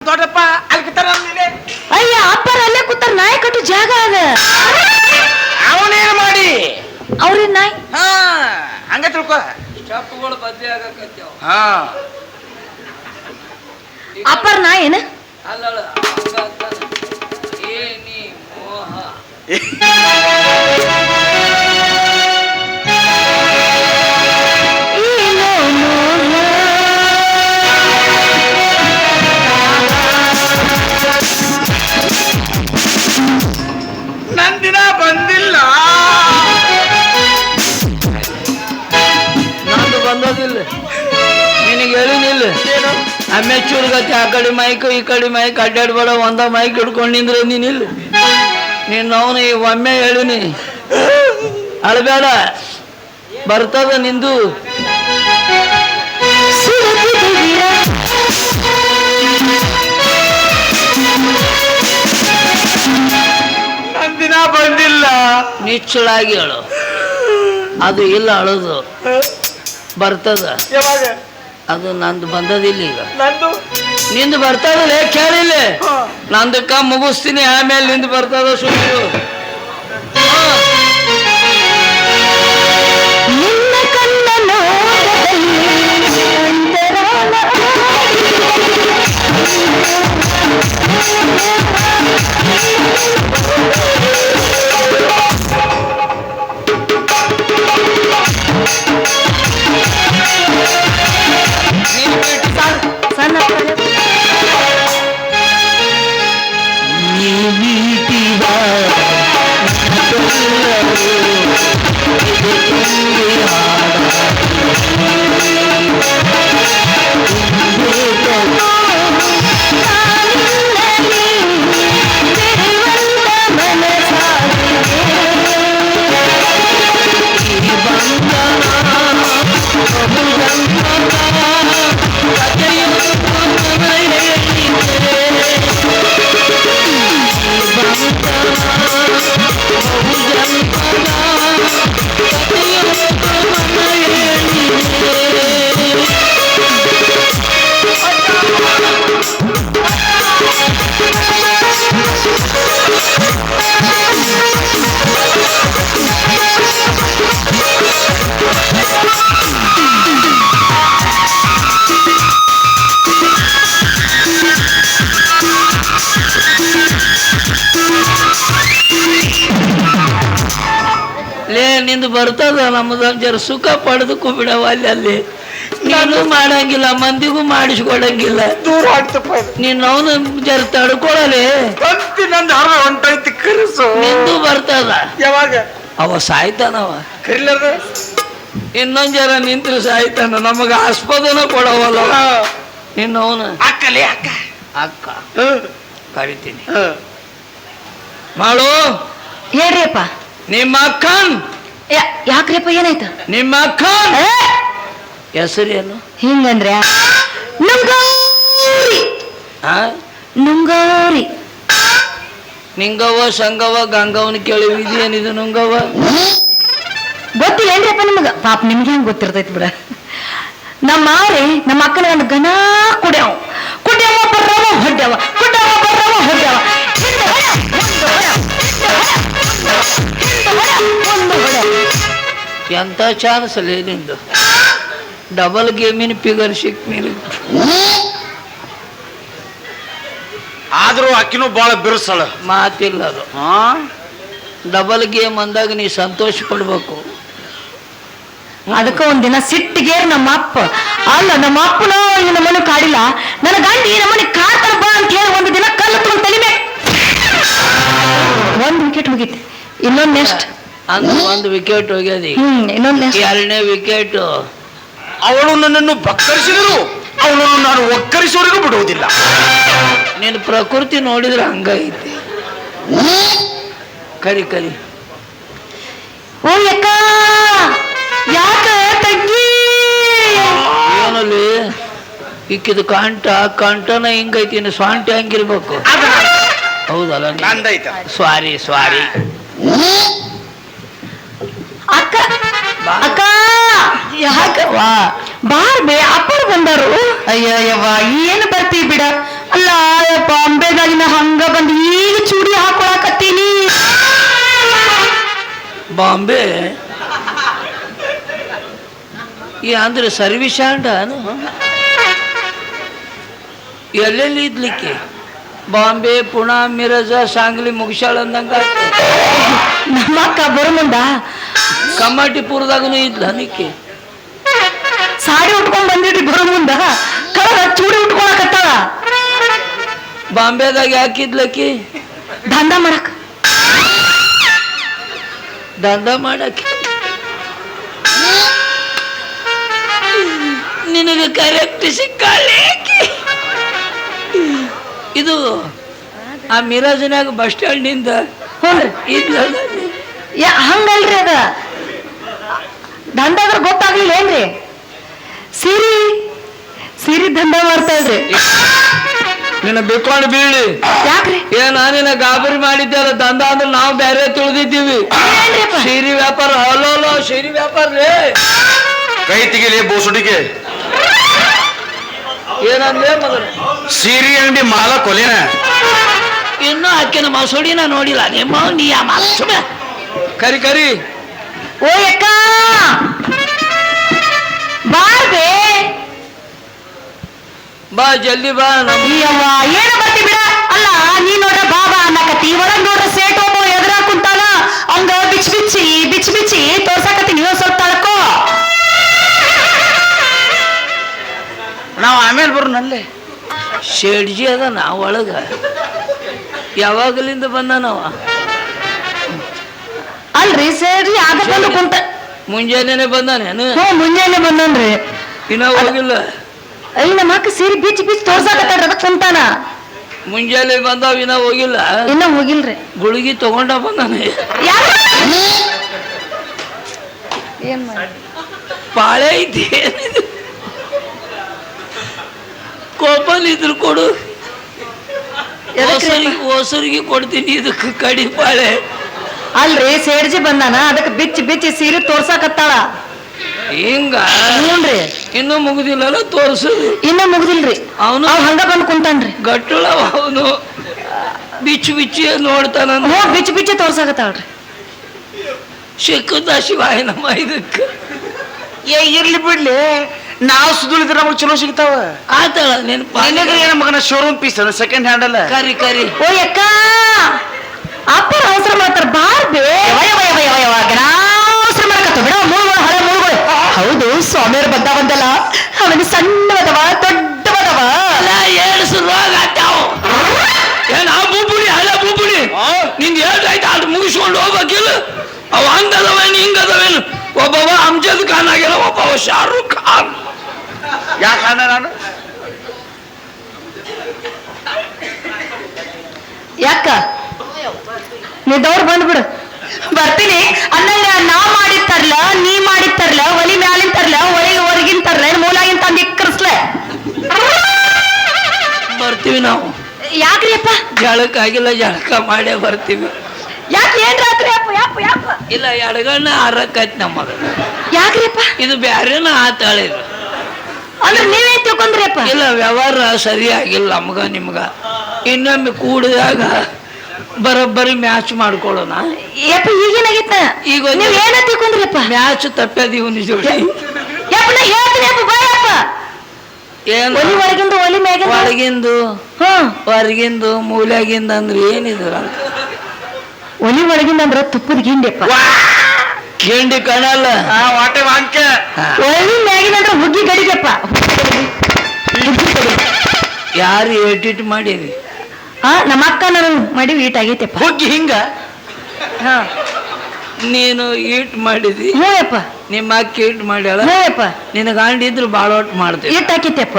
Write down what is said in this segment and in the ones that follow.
ದೊಡ್ಡಪ್ಪ ಅಲ್ಲಿ ಕೂತಾರ ಅಯ್ಯ ಅಪ್ಪರ ಅಲ್ಲೇ ಕೂತಾರ ನಾಯಿ ಕಟ್ಟು ಜಾಗ ಅದ. ಅವನೇನು ಮಾಡಿ? ಅವ್ರೇನ್ ನಾಯಿ? ಹಾ ಹಂಗ ತಿಳ್ಕೊ. ಸ್ಟೆಪ್ಗಳು ಬದ್ಲಿ ಆಗಕತ್ಯಾವ ಹಾ. ಅಪ್ಪರ ನಾಯಿ ಏನ? ಅಲ್ಲ ಏನಿ ಮೋಹ. ನಿನಗೆ ಹೇಳಿನಿಲ್ಲ ಅಮ್ಮೆಚ್ಚೂರ್ ಗತಿ ಆ ಕಡೆ ಮೈಕ್ ಈ ಕಡೆ ಮೈಕ್ ಅಡ್ಡಾಡ್ಬೇಡ ಒಂದ ಮೈಕ್ ಹಿಡ್ಕೊಂಡು ನಿಂದ್ರೆ ನೀನಿಲ್ಲ ನೀನು ಅವನು ಒಮ್ಮೆ ಹೇಳಿನಿ. ಅಳಬೇಡ. ಬರ್ತದ ನಿಂದು. ಬಂದಿಲ್ಲ. ನಿಚ್ಚಳಾಗಿ ಅಳು. ಅದು ಇಲ್ಲ ಅಳೋದು. ಬರ್ತದ? ಯಾವಾಗ? ಅದು ನಂದು ಬಂದದಿಲ್ಲ ಈಗ. ನಂದು? ನಿಂದು ಬರ್ತದಲ್ಲ ಕೇಳಿಲ್ಲ? ನಂದು ನಂದಕ್ಕ ಮುಗಿಸ್ತೀನಿ ಆಮೇಲೆ ನಿಂದು ಬರ್ತದ ಸುಮ್ಮನೆ Thank ಕಣ್ಣ ಬರ್ತದ ನಮ್ಮದ ಜರ ಸುಖ ಪಡೆದಕ್ಕೂ ಬಿಡವ ಅಲ್ಲಿ ಅಲ್ಲಿ ನೀನು ಮಾಡಂಗಿಲ್ಲ ಮಂದಿಗೂ ಮಾಡಿಸ್ಕೊಡಂಗಿಲ್ಲ. ದೂರ ಆಗ್ತಪ್ಪ ಇದು. ನೀನು ಅವನು ಜರ ತಡ್ಕೊಳಲೆ. ನಂದು ಹರ ಹೊಂಟೈತಿ ಕರೆಸು. ನಿಂದು ಬರ್ತದ. ಯಾವಾಗ? ಅವ ಸಾಯ್ತಾನವ. ಕರಿಲಾರ್ದ ಇನ್ನೊಂದ್ ಜರ ನಿಂತ್ರು ಸಾಯ್ತಾನ ನಮಗ ಆಸ್ಪದನ ಕೊಡವಲ್ಲ. ನಿನ್ನವನು ಅಕ್ಕಲೇ ಅಕ್ಕ. ಅಕ್ಕ. ಹ್ಮ್. ಕರಿತೀನಿ. ಹ್ಮ್. ಮಾಡು. ಹೇಳ್ರಿಯಪ್ಪ. ನಿಮ್ಮ ಅಕ್ಕನ್ ಯಾ- ಯಾಕ್ರಿಯಪ್ಪ ಏನಾಯ್ತು? ನಿಮ್ಮ ಅಕ್ಕ! ಹೆಸರು ಏನು ಹಿಂಗಂದ್ರೆ ನುಂಗೌರಿ. ಆ? ನುಂಗೌರಿ. ನಿಂಗವ್ವ ಸಂಗವ್ವ ಗಂಗವ್ವನ ಕೇಳಿ ಇದೇನಿದು ನುಂಗವ್ವ? ಗೊತ್ತಿಲ್ಲ ನಿಮಗ? ಪಾಪ ನಿಮ್ಗೆ ಹೆಂಗ್ ಗೊತ್ತಿರ್ತೈತಿ ಬಿಡ. ನಮ್ಮ ಮಾರಿ ನಮ್ಮ ಅಕ್ಕನ ಒಂದು ಗನ ಕುಡ್ಯಾವ. ಕುಡ್ಯಾವ ಬರ್ರವ ಹೊಡ್ಯಾವ. ಕುಡ್ಯಾವ ಬರ್ರವ ಹೊಡ್ಯಾವ. ಹಿಂದೆ ಮುಂದೆ ಹಿಂದೆ ಮುಂದೆ ಹಿಂದೆ ಎಂತ ಚಾನ್ಸ್ ಅಲ್ಲಿ ನಿಂದು? ಡಬಲ್ ಗೇಮಿನ ಫಿಗರ್ ಸಿಕ್ ನೀನು ಆದ್ರೂ ಅಕ್ಕಿನೂ ಬಾಳ ಬಿರುಸಳ. ಮಾತಿಲ್ಲ ಅದು. ಆ ಡಬಲ್ ಗೇಮ್ ಅಂದಾಗ ನೀ ಸಂತೋಷ ಪಡ್ಬೇಕು. ಅದಕ್ಕ ಒಂದಿನ ಸಿಟ್ಟಿಗೆ ನಮ್ಮ ಅಪ್ಪ ಅಲ್ಲ ನಮ್ಮ ಅಪ್ಪನ ಈ ನಮ್ಮನೆ ಕಾಡಿಲ್ಲ. ನನ್ನ ಗಂಡ ಈ ನಮ್ಮನೆ ಕಾಡ್ತಾರ ಬಾ ಅಂತ ಹೇಳಿ ಒಂದು ದಿನ ಕಲ್ಲು ತಲಿಬೇಕು ತಲಿಮೆ ಒಂದ್ ವಿಕೆಟ್ ಮುಗೀತೆ. ಇನ್ನೊಂದು ನೆಕ್ಸ್ಟ್ ಅಂದ್ರೆ ಒಂದು ವಿಕೆಟ್ ಹೋಗ್ಯದಿ. ಈಗ. ಹ್ಮ್ ಇನ್ನೊಂದ್ ಎರಡನೇ ವಿಕೆಟ್. ಅವಳು ನನ್ನನ್ನು ಬಕ್ಕರಿಸಿದರು ಅವಳನ್ನು ನಾನು ಒಕ್ಕರಿಸೋರಿಗೂ ಬಿಡುವುದಿಲ್ಲ. ನಿನ್ನ ಪ್ರಕೃತಿ ನೋಡಿದ್ರೆ ಹಂಗೈತಿ. ಕರಿ ಕರಿ. ಓ ಅಕ್ಕ ಯಾಕ ತಂಗಿ? ಏನಲ್ಲಿ ಇಕ್ಕಿದ ಕಾಂಟ ಕಾಂಟನ ಹಿಂಗೈತಿ ಇನ್ನು ಸ್ವಾಂಟ ಹೆಂಗಿರ್ಬೇಕು. ಹೌದಲ್ಲ ನಂದೈತ ಸ್ವಾರಿ ಸ್ವಾರಿ. ಯಾಕವ್ವ ಬಾರ್ಬೆ ಅಪ್ಪರು ಬಂದರು. ಅಯ್ಯಯ್ಯವ್ವ ಏನು ಬರ್ತೀವಿ ಬಿಡ. ಅಲ್ಲ ಬಾಂಬೆದಾಗಿನ ಹಂಗ ಬಂದು ಈಗ ಚೂಡಿ ಹಾಕೊಳಕತ್ತೀನಿ. ಬಾಂಬೆ. ಈ ಅಂದ್ರೆ ಸರ್ವಿಸ್ ಎಲ್ಲೆಲ್ಲಿ ಇದ್ಲಿಕ್ಕೆ? ಬಾಂಬೆ ಪುಣಾ ಮಿರಜ ಸಾಂಗ್ಲಿ ಮುಗಿಸಾಳ ಅಂದಂಗ ನಮ್ಮ ಅಕ್ಕ ಬರೋ ಮುಂದ ಕಮ್ಮಾಟಿಪುರದಾಗನು ಇದ್ಲ ನಿಕ್ಕೆ ಬಂದಿಡ್ರಿ ಬರೋ ಮುಂದ ಕಳಗ ಚೂಡಿ ಉಟ್ಕೊಳಕತ್ತಾಳ. ಬಾಂಬೆದಾಗ ಯಾಕಿದ್ಲಕ್ಕಿ? ದಂಧ ಮಾಡಕ್. ದಂಧ ಮಾಡಕ್ಕೆ ನಿನಗೆ ಕರೆಕ್ಟ್ ಸಿಕ್ಕಾಳೆ ಇದು ಆ ಮಿರಾಜನಾಗ ಬಸ್ ಸ್ಟ್ಯಾಂಡ್ನಿಂದ ಇದ್ಲ ಯಾ ಹಂಗಲ್ರಿ ಅದ ದಂಧ ಅಂದ್ರೆ ಗೊತ್ತಾಗ್ಲಿಲ್ಲ ಏನ್ರಿ ಸಿರಿ ಸಿರಿ ಇದ್ರಿ ನಿನ್ನ ಬಿಕ್ಕೊಂಡು ಬೀಳಿ ಯಾಕ್ರಿ? ಏ ನಾನಿನ ಗಾಬರಿ ಮಾಡಿದ್ದೆಲ್ಲ ದಂಧ ಅಂದ್ರೆ ನಾವು ಬೇರೆ ತಿಳಿದಿದ್ದೀವಿ? ಸೀರೆ ವ್ಯಾಪಾರ ಅಲ್ಲೋ ಸೀರೆ ವ್ಯಾಪಾರ ರೇ ಕೈ ತೆಗಿಲಿ ಬೋಸುಡಿಗೆ ಏನಂದ್ರೆ ಮಗನ? ಸೀರೆ ಅಂಗಡಿ ಮಾಲ ಕೊಲೆನ. ಇನ್ನೂ ಆಕಿನ ಮಸೂಡಿನ ನೋಡಿಲ್ಲ. ನಿಮ್ಮ ನಿಯಮ ಸುಮ್ಮನೆ ಕರಿ ಕರಿ. ಓ ಅಕ್ಕ. ಬಾರ್ಬೆ ಬಾ ಜಲ್ದಿ ಬಾ ನಮ್ಮ ಏನು ಬರ್ತಿ ಬಿಡ. ಅಲ್ಲ ನೀ ನೋಡ್ರ ಬಾಬಾ ಅನ್ನಕತ್ತಿ ಒಳಗ್ ನೋಡ್ರ ಸೇಟ್ ಒಬ್ಬ ಎದುರ ಕುಂತಾನ ಅವಂಗ ಬಿಚ್ ಬಿಚ್ಚಿ ಬಿಚ್ ಬಿಚ್ಚಿ ತೋರ್ಸಕತ್ತಿ ನೀವು ಸ್ವಲ್ಪ ತಳ್ಕೋ. ನಾವು ಆಮೇಲೆ ಬರೋನಲ್ಲೇ ಶೇಡ್ಜಿ ಅದ ನಾ ಒಳಗ. ಯಾವಾಗಲಿಂದ ಬಂದಾನವ? ಅಲ್ರಿ ಸೇರಿ ಆಗ ಬಂದು ಕುಂತ ಮುಂಜಾನೆ ಬಂದಾನೇನು? ಹ್ಞೂ ಮುಂಜಾನೆ ಬಂದನ್ರಿ. ಇನ್ನ ಹೋಗಿಲ್ಲ. ಐ ನಮ್ಮ ಅಕ್ಕ ಸೀರೆ ಬಿಚ್ಚಿ ಬಿಚ್ ತೋರ್ಸಾಕತ್ತಾರ ಅದಕ್ಕೆ ಕುಂತಾನ. ಮುಂಜಾನೆ ಬಂದಾವ ಇನ್ನ ಹೋಗಿಲ್ಲ. ಇನ್ನ ಹೋಗಿಲ್ರಿ. ಗುಳಿಗೆ ತಗೊಂಡ ಬಂದಾನೆ. ಯಾರು? ಏನ್ ಮಾಡಿ? ಪಾಳೆ ಐತಿ. ಏನಿದು? ಕೋಪಲ್ ಇದ್ರು ಕೊಡು. ಹೊಸರಿಗೆ ಹೊಸರಿಗೆ ಕೊಡ್ತೀನಿ ಇದಕ್ಕೆ ಕಡಿ ಪಾಳೆ. ಅಲ್ರಿ ಸೇರ್ಜಿ ಬಂದಾನ ಅದಕ್ಕೆ ಬಿಚ್ಚಿ ಬಿಚ್ಚಿ ಸೀರೆ ತೋರ್ಸಾಕತ್ತಾಳ. ಹಿಂಗ? ಹ್ಞೂನ್ರಿ. ಇನ್ನೂ ಮುಗುದಿಲ್ಲ ತೋರ್ಸೋದು. ಇನ್ನು ಮುಗುದಿಲ್ರಿ. ಅವನು ಅವ್ ಹಂಗ ಬಂದ್ ಕುಂತಾನ್ರಿ. ಗಟ್ಟಳ ಅವನು. ಬಿಚ್ಚು ಬಿಚ್ಚಿ ನೋಡ್ತಾನ ಬಿಚ್ಚು ಬಿಚ್ಚಿ ತೋರ್ಸಾಗತ್ತಾಳ್ರಿ ತೋರ್ಸಾಕತ್ತಾಳ್ರಿ. ಸಿಕ್ಕದ ಶಿವಾಯ ನಮ್ಮ ಇದಕ್ಕೆ. ಏ ಇರ್ಲಿ ಬಿಡ್ಲಿ. ನಾವು ಸುದುಳಿದ್ರೆ ನಮಗೆ ಚಲೋ ಸಿಗ್ತಾವ. ಆತಳ ನೆನಪ. ಮಗನ ಶೋರೂಮ್ ಪೀಸ್ ಸೆಕೆಂಡ್ ಹ್ಯಾಂಡ್ ಅಲ್ಲ? ಕರಿ ಕರಿ. ಓ ಅಕ್ಕ ಅಪ್ಪ ಅವಸರ ಮಾಡ್ತಾರ ಬಾರ್ಬೆ ವಯ ವಯ ವಯ ವಯ ವಯ ಅವಸರ ಮಾಡಕತ್ತ ಬಿಡ ಮೂಳುಗಳು ಹಳೆ ಮೂಳುಗಳು ಹೌದು ಸ್ವಾಮಿಯವ್ರ ಬಂದ ಬಂದಲ್ಲ ಅವನಿಗೆ ಸಣ್ಣವದವ ದೊಡ್ಡವದವ ಅಲ್ಲ ಏಳ್ಸು ರೋಗ ಆತಾವ ಏನ್ ಆ ಬುಬ್ಬುಡಿ ಹಳೆ ಬುಬ್ಬುಡಿ ನಿಂದ ಏಟಾಯ್ತು ಅದು ಮುಗಿಸ್ಕೊಂಡು ಹೋಗ್ಬೇಕಿಲ್ಲ ಅವ ಹಂಗದವೇನು ಹಿಂಗದವೇನು ಒಬ್ಬವ ಅಮ್ಜದ್ ಖಾನ್ ಆಗಿಲ್ಲ ಒಬ್ಬವ ಶಾರುಖ್ ಖಾನ್. ಯಾಕೆ ಅಣ್ಣ ನಾನು? ಯಾಕ? ನಿದ್ದವ್ರು ಬಂದ್ಬಿಡು ಬರ್ತೀನಿ. ಅನ್ನಂಗ ನಾ ಮಾಡಿತ್ತರ್ಲ ನೀ ಮಾಡಿತ್ತರ್ಲ ಒಲಿ ಮ್ಯಾಲಿನ ತರ್ಲ ಒಲಿ ಹೊರಗಿನ ತರ್ಲ ಮೂಲಾಗಿನ ತಂದು ಇಕ್ಕರ್ಸ್ಲ? ಬರ್ತೀವಿ ನಾವು. ಯಾಕ್ರಿ ಅಪ್ಪ ಜಳಕ ಆಗಿಲ್ಲ ಜಳಕ ಮಾಡೇ ಬರ್ತೀವಿ. ಯಾಪ ಇಲ್ಲ ಎಡಗಣ್ಣ ಆರಕ್ಕೈತಿ ನಮ್ಮ ಯಾಕ್ರಿಪ್ಪ? ಇದು ಬ್ಯಾರೇನ ಆತಾಳೆ ಅಂದ್ರೆ ನೀವೇ ತಿಳ್ಕೊಂಡ್ರಿಪ್ಪ? ಇಲ್ಲ ವ್ಯವಹಾರ ಸರಿಯಾಗಿಲ್ಲ ನಮ್ಗ ನಿಮ್ಗ. ಇನ್ನೊಮ್ಮೆ ಕೂಡಿದಾಗ ಬರೋಬ್ಬರಿ ಮ್ಯಾಚ್ ಮಾಡ್ಕೊಳ್ಳೋಣ. ಯಪ್ಪ ಈಗೇನಾಗಿತ್ತ ಈಗ ಒಂದು- ನೀವ್ ಏನ ತಿಳ್ಕೊಂಡ್ರಿಪ್ಪ? ಮ್ಯಾಚ್ ತಪ್ಪದೀವ್ ನಿಜೋಡಿ ಯಪ್ಪ ನಾ ಹೇಳ್ತೀನಿ ಬಾಯಪ್ಪ ಏನ್? ಒಲಿ ಒಳಗಿಂದ ಒಲಿ ಮ್ಯಾಗಿಂದ? ಒಳಗಿಂದು ಹ್ಮ್. ಹೊರಗಿಂದು ಮೂಲ್ಯಾಗಿಂದ ಅಂದ್ರೆ ಏನಿದ್ರ ಒಲಿ ಒಳಗಿಂದ ಅಂದ್ರ ತುಪ್ಪದ ಗಿಂಡಿಯಪ್ಪ ಗಿಂಡಿ ಕಾಣಲ್ಲ. ಆ ವಾಟೆ ವಾಂಕೆ. ಒಲಿ ಮ್ಯಾಗಿನ ಅಂದ್ರ ಹುಗ್ಗಿ ಗಡಿಗೆಪ್ಪ. ಗಡಿ ಯಾರು ಏಟಿಟ್ ಮಾಡಿರಿ? ಹಾ ನಮ್ಮ ಅಕ್ಕ ನಾನು ಮಾಡಿ ಈಟ್ ಆಗೈತೆಪ್ಪ. ಹುಗ್ಗಿ ಹಿಂಗ? ಹಾ. ನೀನು ಈಟ್ ಮಾಡಿದಿ? ಹೇಳಪ್ಪ. ನಿಮ್ಮ ಅಕ್ಕಿ ಈಟ್ ಮಾಡ್ಯಾಳ? ಹೇಳಪ್ಪ. ನಿನಗ ಇದ್ರು ಬಾಳ ಒಟ್ಟು ಮಾಡ್ತೀವಿ. ಈಟ್ ಹಾಕಿತ್ತೆಪ್ಪ.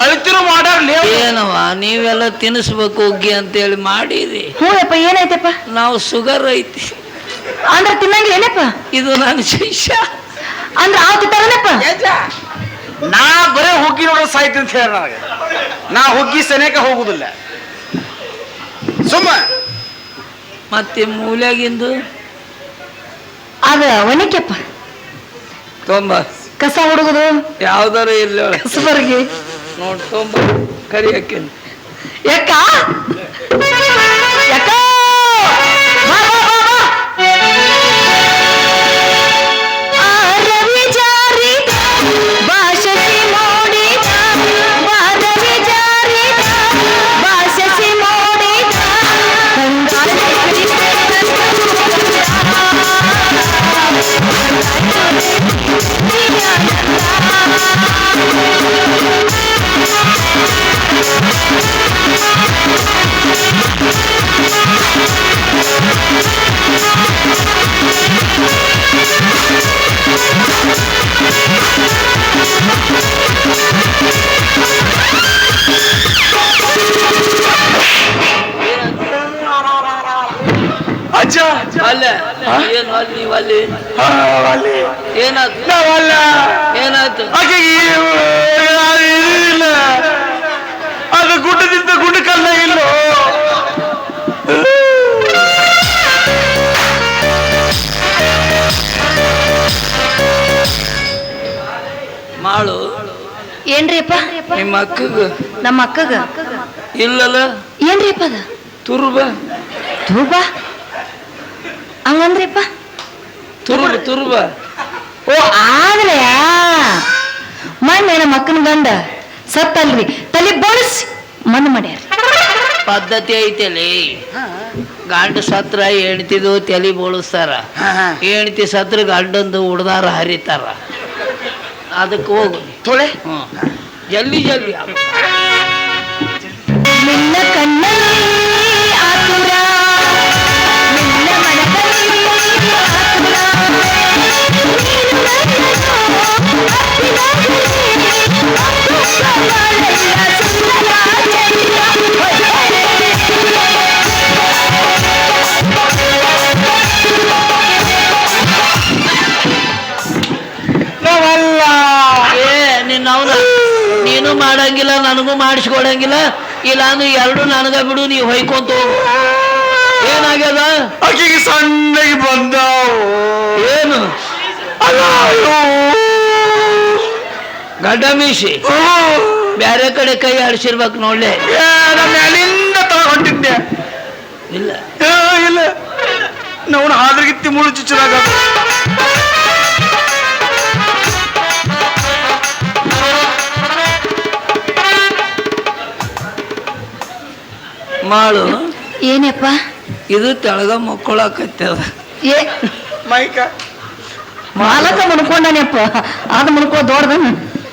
ಅಳ್ತಿರೋ ಮಾಡಾರ್ಲಿ ಏನವ ನೀವೆಲ್ಲ ತಿನ್ನಿಸ್ಬೇಕು ಹುಗ್ಗಿ ಅಂತೇಳಿ ಮಾಡಿರಿ ಹ್ಞೂ ಯಪ್ಪ ಏನಾಯ್ತಪ್ಪ? ನಾವು ಶುಗರ್ ಐತಿ. ಅಂದ್ರೆ ತಿನ್ನಂಗಿಲ್ಲ ಏನಪ್ಪ? ಇದು ನನ್ನ ಶಿಷ್ಯ. ಅಂದ್ರೆ ಆ ತರನಪ್ಪ ನಾ ಬರೇ ಹುಗ್ಗಿ ನೋಡೋ ಸಾಯ್ತಿ ಅಂತ ಹೇಳ ನನಗೆ. ನಾ ಹುಗ್ಗಿ ಸನೇಕ ಹೋಗುದಿಲ್ಲ. ಸುಮ್ಮ. ಮತ್ತೆ ಮೂಲ್ಯಾಗಿಂದು? ಅದ ಒಣಕ್ಯಪ್ಪ. ತೊಂಬ. ಕಸ ಹುಡುಗುದು? ಯಾವ್ದಾರು ಇಲ್ಲ ಕಸಬರ್ಗಿ. ನೋಡ್ ನೋಡ್ಕೊಂಬ ಕರಿಯಕ್ಕೆ. ಯಾಕ? ಅಲ್ಲಿ ನೀವು ಅಲ್ಲಿ ಆ, ಅಲ್ಲಿ. ಏನಾಯ್ತು ನಾವಲ್ಲ ಏನಾಯ್ತು ಆಕೆಗೆ ಇಲ್ಲ ಅದು ಗುಡ್ಡದಿಂದ ಗುಡ್ಡ ಕಲ್ಲ ಇಲ್ಲ ಮಾಡು ಏನ್ರಿ ಅಪ್ಪ ನಿಮ್ಮ ಅಕ್ಕಗ ನಮ್ಮ ಅಕ್ಕಗ ಇಲ್ಲಲ್ಲ ಏನ್ರಿ ಅಪ್ಪ ಅದ ತುರ್ಬ ತೂಬ ಹಂಗಂದ್ರಿಪ್ಪ ತುರ್ಬ ತುರುಬ. ಓ ಆದ್ರೆ ಮೊನ್ನೆ ನಮ್ಮ ಅಕ್ಕನ ಗಂಡ ಸತ್ತಲ್ರಿ ತಲೆ ಬಳಸಿ ಮಣ್ಣು ಮಾಡ್ಯಾರ ಪದ್ಧತಿ ಐತೆಲಿ. ಗಂಡ ಸತ್ರ ಹೆಣ್ತಿದು ತಲೆ ಬೋಳಿಸ್ತಾರ. ಹೆಣ್ತಿ ಸತ್ರ ಗಂಡಂದು ಉಡ್ದಾರ ಹರಿತಾರ. ಅದಕ್ಕೆ ಹೋಗು. ತೊಳೆ? ಜಲ್ದಿ ಜಲ್ದಿ. ಮಾಡಂಗಿಲ್ಲ ನನಗೂ ಮಾಡಿಸ್ಕೊಡಂಗಿಲ್ಲ. ಇಲ್ಲ ಅಂದ್ರೆ ಎರಡು ನನಗ ಬಿಡು ನೀವು ಹೊಯ್ಕೊಂತ ಹೋಗು ಏನಾಗ್ಯದ? ಆಕೆಗೆ ಸಣ್ಣಗೆ ಬಂದ. ಏನು. ಗಡ್ಡ ಮೀಸಿ ಬ್ಯಾರೆ ಕಡೆ ಕೈ ಆಡಿಸಿರ್ಬೇಕು ನೋಡ್ಲೆ. ಅಲ್ಲಿಂದ ತಗೊಂಡಿದ್ದೆ ಇಲ್ಲ. ಏ, ಇಲ್ಲ. ನಾವು ಹಾದ್ರಗಿತ್ತಿ ಮುಳು ಚುಚ್ಚದಾಗ ಮಾಡು ಏನಪ್ಪ ಇದು ತೆಳಗ ಮಕ್ಕಳಾಕತ್ತದ ಏ ಮೈಕ. ಮಾಲಕ ಮುನ್ಕೊಂಡನಪ್ಪ ಅದು ಮುನ್ಕೋ ದೊಡ್ದ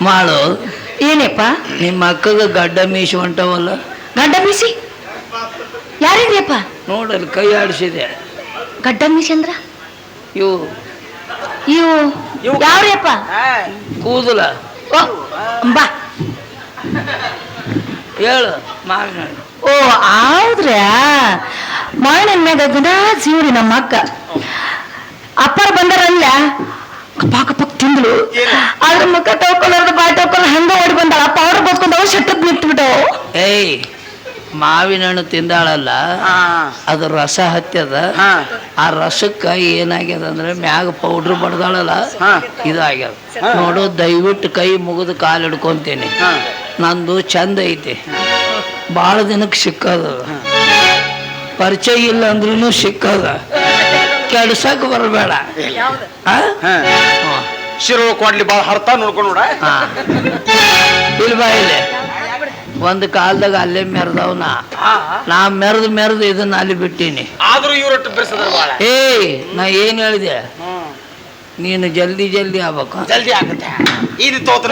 ಮಾಳು. ಏನಪ್ಪ ನಿಮ್ಮ ಅಕ್ಕಗ ಗಡ್ಡ ಮೀಸಿ ಹೊಂಟವಲ್ಲ? ಗಡ್ಡ ಮೀಸಿ ಯಾರಿದ್ರಿಯಪ್ಪ ನೋಡಲ್ಲಿ ಕೈ ಆಡಿಸಿದೆ. ಗಡ್ಡ ಮೀಸಿ ಅಂದ್ರ? ಇವು. ಇವು ಯಾವ್ರಿಯಪ್ಪ? ಕೂದಲ. ಓ ಬಾ. ಹೇಳು ಮಾಡ ಓ ಹೌದ್ರ ಮಾರ್ನಿಂಗ್ ಮ್ಯಾಗ ಜೀವ್ರಿ ನಮ್ಮ ಅಕ್ಕ. ಅಪ್ಪರ ಬಂದಾರಲ್ಲ ಪಾಕ ಪಕ್ ತಿಂದ್ಳು. ಅದ್ರ ಮುಖ ತೋಕೊಂಡ್ ಬಾಯ್ ತೋಕೊಂಡ್ ಹಂಗ ಓಡಿ ಬಂದಾಳ. ಅಪ್ಪ ಅವ್ರ ಬಸ್ಕೊಂಡ್ ಅವ್ರು ಶಟ್ಟದ್ ನಿಂತ್ಬಿಟ್ಟು. ಏಯ್ ಮಾವಿನ ಹಣ್ಣು ತಿಂದಾಳಲ್ಲ ಅದು ರಸ ಹತ್ಯದ. ಹಾ. ಆ ರಸಕ್ಕ ಏನಾಗ್ಯದ ಅಂದ್ರೆ ಮ್ಯಾಗ ಪೌಡ್ರ್ ಬಡ್ದಾಳಲ್ಲ ಇದು ಇದಾಗ್ಯದ. ನೋಡು ದಯವಿಟ್ಟು ಕೈ ಮುಗಿದು ಕಾಲು ಹಿಡ್ಕೊಂತೀನಿ ನಂದು ಚಂದ ಐತಿ. ಭಾಳ ದಿನಕ್ಕೆ ಸಿಕ್ಕದ. ಪರಿಚಯ ಇಲ್ಲ ಅಂದ್ರೂ ಸಿಕ್ಕದ. ಕೆಡ್ಸಕ್ ಬರಬೇಡ. ಶಿರೋ ಕೊಡ್ಲಿ ಭಾಳ ಹರ್ತಾ ನೋಡ್ಕೊಂಡು ನೋಡ. ಇಲ್ಲಿ ಬಾ ಇಲ್ಲಿ. ಒಂದ್ ಕಾಲದಾಗ ಅಲ್ಲೇ ಮೆರೆದವ್ ನಾ. ಮೆರೆದು ಮೆರೆದು ಇದನ್ನ ಅಲ್ಲಿ ಬಿಟ್ಟೀನಿ. ಆದ್ರೂ ಏಯ್ ನಾ ಏನ್ ಹೇಳಿದೆ? ನೀನು ಜಲ್ದಿ ಜಲ್ದಿ ಆಗ್ಬೇಕು. ಜಲ್ದಿ ಆಗುತ್ತೆ. ಇದು ತೋತ್ರ.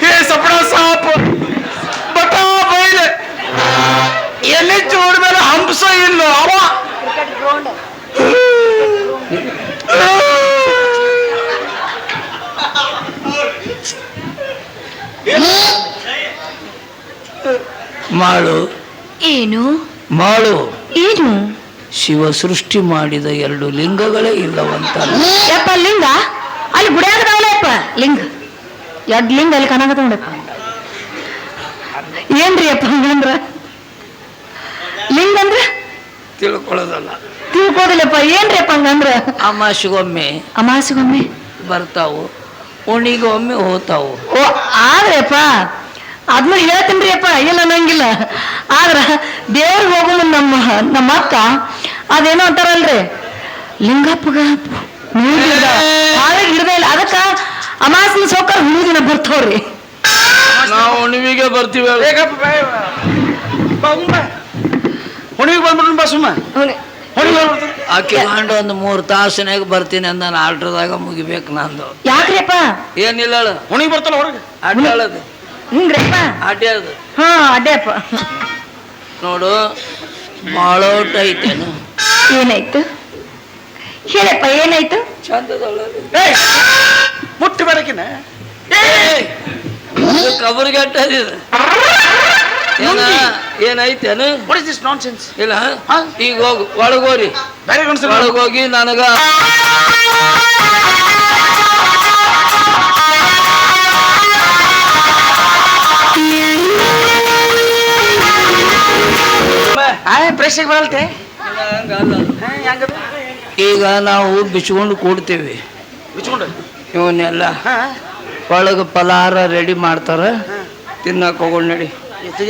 ಎಲ್ಲಿ ಚೋಡ್ ಮೇಲೆ ಹಂಸ ಇಲ್ಲ ಅವ. ಮಾಳು. ಏನು? ಮಾಳು. ಏನು? ಶಿವ ಸೃಷ್ಟಿ ಮಾಡಿದ ಎರಡು ಲಿಂಗಗಳೇ ಇಲ್ಲವಂತ. ಯಪ್ಪ ಲಿಂಗ? ಅಲ್ಲಿ ಗುಡಿಯಾಗದವಲ್ಲಪ್ಪ ಲಿಂಗ. ಎರಡು ಲಿಂಗ ಅಲ್ಲಿ ಕನಾಗದ ನೋಡಪ್ಪ ಏನ್ರಿ ಅಪ್ಪ ಹಂಗಂದ್ರ? ಅಂದ್ರ ತಿಳ್ಕೊಳ್ಳೋದಲ್ಲ. ತಿಳ್ಕೋದಿಲ್ಲಪ್ಪ ಏನ್ರಿಪ್ಪ ಹಂಗಂದ್ರ? ಅಮಾಸಿಗೊಮ್ಮೆ. ಅಮಾಸಿಗೊಮ್ಮೆ? ಬರ್ತಾವು ಉಣಿಗೊಮ್ಮೆ ಹೋತಾವು. ಓ ಆದ್ರಪ್ಪ ಅದನ್ನ ಹೇಳ್ತೀನಿ ಅಪ್ಪ ಇಲ್ಲ ಅನ್ನಂಗಿಲ್ಲ ಆದ್ರ ದೇವ್ರಿಗೆ ಹೋಗೋ ನಮ್ಮ ನಮ್ಮ ಅಕ್ಕ ಅದೇನೋ ಅಂತಾರಲ್ರಿ? ಲಿಂಗಪ್ಪಗ ಹಿಡ್ದೇ ಇಲ್ಲ ಅದಕ್ಕ ಅಮಾಸಿನ ಸೌಕರ್ ಹುಡುಗಿನ ಬರ್ತಾವ್ರಿ. ನಾವು ಉಣಿವಿಗೆ ಬರ್ತೀವಿ. ಹುಣಿಗೆ ಬಂದ್ಬಿಟ್ಟು ಬಾ ಸುಮ್ಮ ಹುಣಿಗೆ ಬಂದ್ಬಿಡ್ತು ಆಕೆ ಒಂದು ಮೂರು ತಾಸಿನಾಗ ಬರ್ತೀನಿ ಅಂದ ನಾನು ಆಲ್ಟ್ರದಾಗ ಮುಗಿಬೇಕು ನಂದು. ಯಾಕ್ರಿಪ್ಪ? ಏನಿಲ್ಲ ಹೇಳು. ಹುಣಿಗೆ ಬರ್ತಲ್ಲ ಹೊರಗೆ? ಅಡ್ಡ ಹೇಳದು. ಹಿಂಗ್ರಪ್ಪ? ಅಡ್ಡ ಅಡ್ಡಾಡೋದು ಹಾ ಅಡ್ಡಪ್ಪ ನೋಡು ಮಾಳೋಟ್ ಐತೇನು? ಏನಾಯ್ತು? ಹೇಳಪ್ಪ ಏನಾಯ್ತು? ಮುಟ್ಟು ಏಯ್ ಮುಟ್ಟಿ ಬೇಡಕಿನ ಕಬರ್ಗೆ ಅಟ್ಟದಿದೆ ಏನ ಏನೈತೇನು? What is this nonsense ಇಲ್ಲ ಈಗ ಹೋಗು ಒಳಗೋರಿ. ಬೇರೆ ಒಳಗೋಗಿ ನನಗ ಪ್ರೇಕ್ಷಕ ಬರಲ್ತೆ? ಈಗ ನಾವು ಬಿಚ್ಕೊಂಡು ಕೂಡ್ತೀವಿ. ಬಿಚ್ಕೊಂಡು? ಇವನ್ನೆಲ್ಲ ಒಳಗೆ ಫಲಾರ ರೆಡಿ ಮಾಡ್ತಾರ. ತಿನ್ನಕ್ಕೆ ಹೋಗೋಣ ನಡಿ. ಹೊಟ್ಟೆ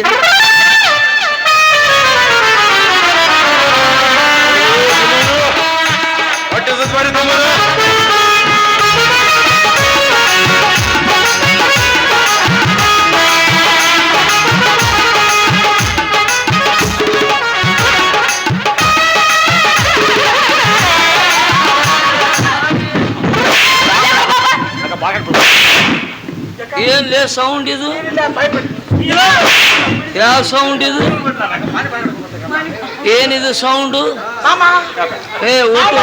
ಏನ್ ಲೇ ಸೌಂಡ್ ಇದು? ಯಾವ ಸೌಂಡ್ ಇದು? ಏನಿದು ಸೌಂಡು ಏ ಊಟ.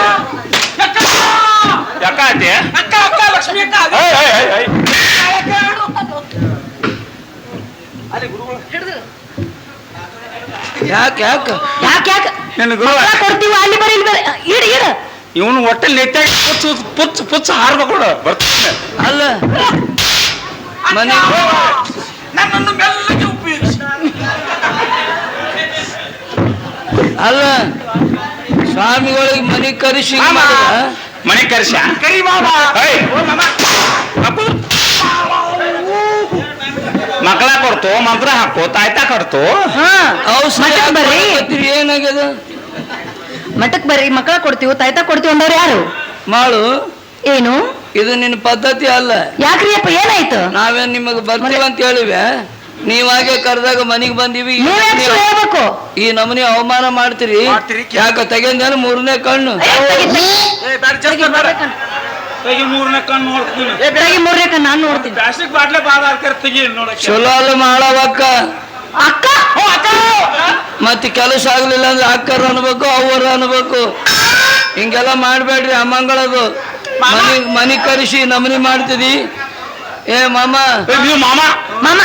ಯಾಕೆ ಯಾಕೆ? ಯಾಕೆ ಯಾಕೆ? ನಿನ್ನ ಗುರು. ಕೊಡ್ತೀವಿ ಅಲ್ಲಿ ಬರೀ ಇಡ ಇಡ. ಇವನು ಹೊಟ್ಟೆ ನೆಟ್ಟಾಗಿ ಪುಚ್ಚ ಪುಚ್ಚು ಪುಚ್ಚ ಹಾರ್ಬೇಕು ಬರ್ತಾನೆ. ಅಲ್ಲ. ಮನೆ ನನ್ನನ್ನು ಮೆಲ್ಲಗೆ ಅಲ್ಲ ಸ್ವಾಮಿಗಳಿಗೆ ಮನೆ ಕರೆಸಿ ಮಾಮ. ಮನೆ ಕರೆಸ? ಕರಿ ಮಕ್ಕಳ ಕೊಡ್ತು ಮಂತ್ರ ಹಾಕು ತಾಯ್ತ ಕೊಡ್ತು. ಏನಾಗ್ಯದ? ಮಠಕ್ ಬರ್ರಿ ಮಕ್ಕಳ ಕೊಡ್ತೀವಿ ತಾಯ್ತ ಕೊಡ್ತೀವಿ ಅಂದವ್ರು ಯಾರು? ಮಾಳು ಏನು? ಇದು ನಿನ್ನ ಪದ್ಧತಿ ಅಲ್ಲ. ಯಾಕ್ರಿ ಅಪ್ಪ ಏನಾಯ್ತು? ನಾವೇನ್ ನಿಮಗೆ ಬರ್ತೀವಿ ಅಂತ ಹೇಳಿವೆ? ನೀವಾಗೆ ಕರೆದಾಗ ಮನೆಗೆ ಬಂದೀವಿ ಈ ನೀವ್ ನಮೂನಿ- ಹೇಳ್ಬೇಕು ಈ ನಮನಿ ಅವಮಾನ ಮಾಡ್ತೀರಿ. ಮಾಡ್ತೀರಿ, ಕಿ- ಯಾಕ ತೆಗೆಂದೇನು ಮೂರನೇ ಕಣ್ಣು. ಏ, ತೆಗಿ, ತೆಗಿ. ತೆಗಿ ಮೂರನೇ ಕಣ್ಣು. ನೋಡ್ತೀನಿ. ತೆಗಿ ಮೂರನೇ ಕಣ್ಣು ನಾನು ನೋಡ್ತೀನಿ. ಪ್ಲಾಸ್ಟಿಕ್ ಬಾಟ್ಲೆ ಬಾದ ಹಾಕ್ತಾರೆ ತೆಗಿ ನೋಡಕ್ಕೆ. ಚಲೋ ಅಲ್ಲ ಮಾಡವಕ್ಕ ಅಕ್ಕ. ಮತ್ತೆ ಕೆಲಸ ಆಗ್ಲಿಲ್ಲ ಅಂದ್ರೆ ಅಕ್ಕರ್ ಅನ್ಬೇಕು ಅವ್ರ ಅನ್ಬೇಕು. ಹಿಂಗೆಲ್ಲ ಮಾಡ್ಬೇಡ್ರಿ ಅಮ್ಮಂಗಳದು. ಮನಿ ಮನಿ ಕರೆಸಿ ನಮನಿ ಮಾಡ್ತಿದಿ. ಏ ಮಾಮ. ನೀವು ಮಾಮ. ಮಾಮ.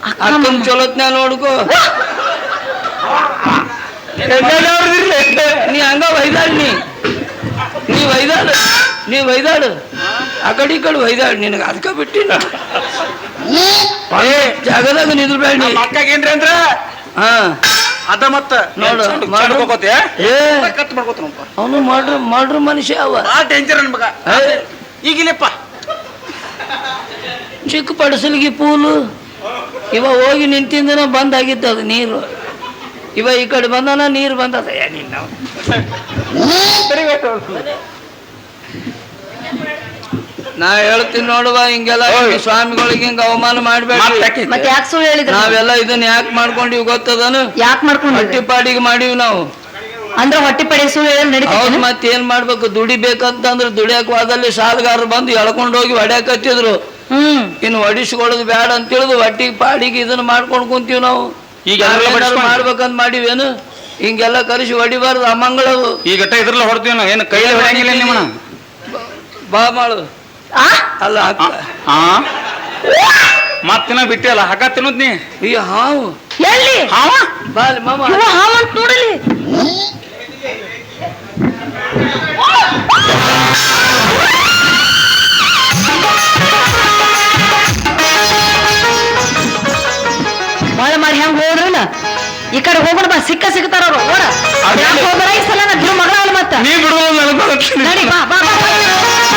ಅಕ್ಕ ಅಕ್ಕನ ಚಲೋತ್ನ ನೋಡ್ಕೋ ನೀ ಹಂಗ ವೈದಾಳ್ ನೀ ನೀ ವೈದಾಳು ನೀ ವೈದಾಳು ಆ ಕಡೆ ಈ ಕಡೆ ವೈದಾಳು ನಿನಗೆ ಅದಕ್ಕೆ ಬಿಟ್ಟಿನ ಜಾಗದಾಗ ನಿಲ್ಬೇಡ ನೀ ನಮ್ಮ ಅಕ್ಕಗೆ ಏನ್ರಿ ಅಂದ್ರ ಹಾ ಅದ ಮತ್ತ ನೋಡು, ಮಾಡು. ಮಾಡ್ಕೋಕೋತೆ ಏ ಕತ್ ಮಾಡ್ಕೋತಾನಪ್ಪ ಅವನು ಮಾಡ್ರ ಮಾಡ್ರ ಮನುಷ್ಯ ಅವ ಭಾಳ ಡೇಂಜರ್ ಅನ್ಮಗ ಏ, ಈಗಿಲ್ಲಪ್ಪ ಚಿಕ್ಕ ಪಡಸಲಿಗೆ ಪೂಲು ಇವ ಹೋಗಿ ನಿಂತಿಂದನ ಬಂದ್ ಆಗಿತ್ತು ಅದು ನೀರು. ಇವ ಈ ಕಡೆ ಬಂದನ ನೀರು ಬಂದದ. ನಿನ್ನ. ನಾ ಹೇಳ್ತೀನಿ ನೋಡುವ ಹಿಂಗೆಲ್ಲ. ಸ್ವಾಮಿಗಳಿಗೆ ಹಿಂಗ ಅವಮಾನ ಮಾಡ್ಬೇಡ ನಾವೆಲ್ಲ ಇದನ್ನ ಯಾಕೆ ಮಾಡ್ಕೊಂಡಿವಿ ಗೊತ್ತದನು? ಯಾಕೆ ಮಾಡ್ಕೊಂಡು ಹಟ್ಟಿಪಾಡಿಗೆ ಮಾಡಿವಿ ನಾವು. ಅಂದ್ರೆ ಹೊಟ್ಟೆ ಸು ಸುಳ್ಳು ಮತ್ತೆ ಏನ್ ಮಾಡ್ಬೇಕು? ದುಡಿಬೇಕಂತಂದ್ರೆ ದುಡಿಯಕ್ ವಾದಲ್ಲಿ ಸಾಲಗಾರರು ಬಂದು ಎಳ್ಕೊಂಡು ಹೋಗಿ ಹೊಡ್ಯಾಕತ್ತಿದ್ರು ಹ್ಮ್. ಇನ್ನು ಹೊಡಿಸ್ಕೊಳ್ಳೋದು ಬೇಡ ಅಂತ ತಿಳಿದು ಹೊಟ್ಟಿಗೆ ಪಾಡಿಗೆ ಇದನ್ನ ಮಾಡ್ಕೊಂಡು ಕುಂತೀವಿ ನಾವು. ಈಗ ಮಾಡ್ಬೇಕಂತ ಮಾಡಿವೇನು? ಹಿಂಗೆಲ್ಲ ಕರೆಸಿ ಹೊಡಿಬಾರ್ದು ಅಮಂಗಳವು ಈಗ ಗಟ್ಟ ಇದ್ರಲ್ಲ ಹೊಡ್ತೀವಿ ನಾವು. ಏನು ಕೈಯಲ್ಲಿ ಹೊಡಂಗಿಲ್ಲ ನಿಮ್ಮ ಬಾ ಮಾಡು. ಆ? ಅಲ್ಲ ಮತ್ತಿನ ಆ. ಅಲ್ಲ ಹಾಕ ಹಕ ತಿನ್ನೋದ್ ನೀ. ಹಾವು. ಎಲ್ಲಿ? ಹಾವ? ಬಾಲಿ ಮಾಮ. ಇವ ಹಾವಂತ ನೋಡಲಿ. ಬಾಳ ಮಾಡಿ ಹೆಂಗ್ ಹೋದ್ರಲ್ಲ ಈ ಕಡೆ ಹೋಗೋಣ ಬಾ ಸಿಕ್ಕ ಸಿಗ್ತಾರ ಅವ್ರು ಓಡ ಈ ಸಲ ನಾ ಮಗಳ ಮತ್ತ. ನೀ ನನಗೆ ನಡಿ ಬಾ ಬಾ ಬಾ, ಬಾ.